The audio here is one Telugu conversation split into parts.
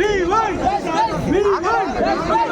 Rewind! Rewind! Rewind!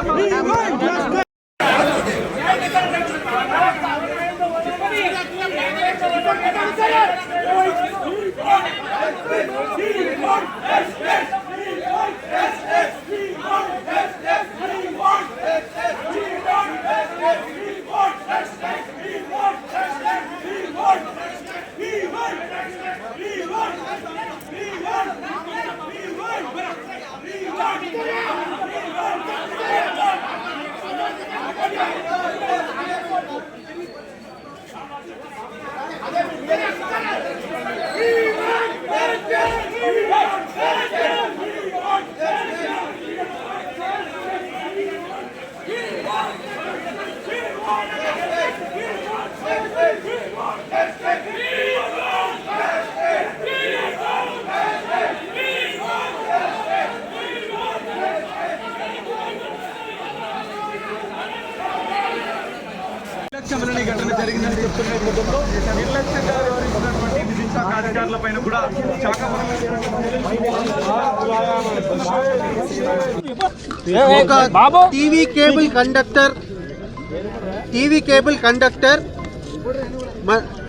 నిర్లక్ష్యమైన ఘటన జరిగిందని చెప్తున్న నేపథ్యంలో నిర్లక్ష్యంగా వ్యవహరిస్తున్నటువంటి విధిశాఖ అధికారులపైన కూడా శాఖ ఒక TV cable conductor TV cable conductor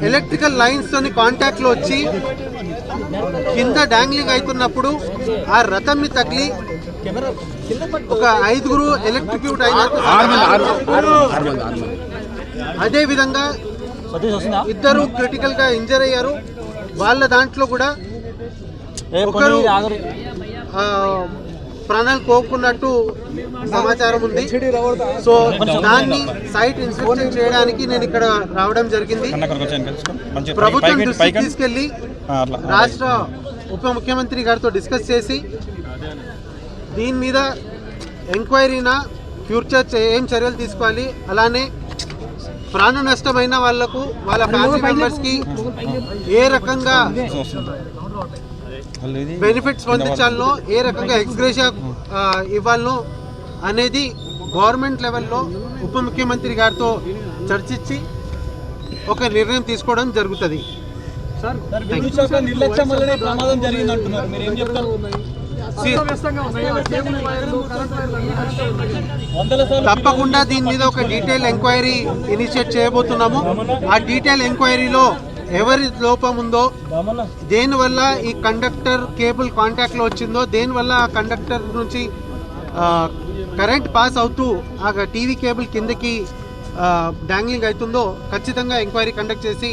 electrical lines తోని కాంటాక్ట్లో వచ్చి కింద డాంగ్లింగ్ అవుతున్నప్పుడు ఆ రథంని తగిలి ఒక ఐదుగురు ఎలక్ట్రిక్యూట్ అయినట్టు అదే విధంగా ఇద్దరు క్రిటికల్గా ఇంజర్ అయ్యారు. వాళ్ళ దాంట్లో కూడా ఒకరు ప్రాణాలు కోరుకున్నట్టు సమాచారం ఉంది. సో దాన్ని సైట్ ఇన్స్పెక్షన్ చేయడానికి నేను ఇక్కడ రావడం జరిగింది. ప్రభుత్వం దృష్టికి తీసుకెళ్ళి రాష్ట్ర ఉప ముఖ్యమంత్రి గారితో డిస్కస్ చేసి దీని మీద ఎంక్వైరీనా ఫ్యూచర్ ఏం చర్యలు తీసుకోవాలి? అలానే ప్రాణ నష్టమైన వాళ్ళకు వాళ్ళ ఫ్యామిలీ మెంబర్స్కి ఏ రకంగా బెనిఫిట్స్ పొందించాలనో ఏ రకంగా ఎక్స్గ్రేషియా ఇవ్వాలనో అనేది గవర్నమెంట్ లెవెల్లో ఉప ముఖ్యమంత్రి గారితో చర్చించి ఒక నిర్ణయం తీసుకోవడం జరుగుతుంది. నిర్లక్ష్యం తప్పకుండా దీని మీద ఒక డీటెయిల్ ఎంక్వైరీ ఇనిషియేట్ చేయబోతున్నాము. ఆ డీటెయిల్ ఎంక్వైరీలో ఎవరి లోపం ఉందో దేనివల్ల ఈ కండక్టర్ కేబుల్ కాంటాక్ట్లో వచ్చిందో దేనివల్ల ఆ కండక్టర్ నుంచి కరెంట్ పాస్ అవుతూ ఆ టీవీ కేబుల్ కిందకి డాంగ్లింగ్ అవుతుందో ఖచ్చితంగా ఎంక్వైరీ కండక్ట్ చేసి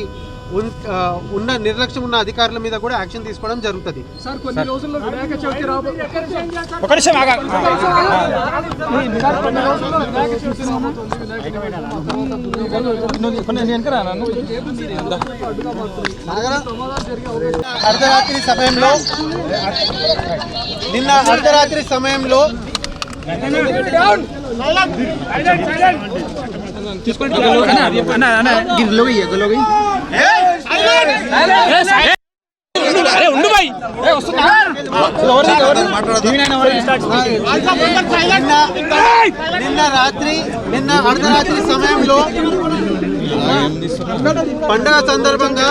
ఉన్న నిర్లక్ష్యం ఉన్న అధికారుల మీద కూడా యాక్షన్ తీసుకోవడం జరుగుతుంది సార్ కొన్ని రోజుల్లో వినాయక చవితి రాబో ఒక నిమిషం ఆగా సార్ కొన్ని రోజుల్లో వినాయక చవితి రాబోతుంది వినాయక అర్ధరాత్రి సమయంలో నిన్న అరే ఉండు బాయ్ నిన్న రాత్రి నిన్న అర్ధరాత్రి సమయంలో పండగ సందర్భంగా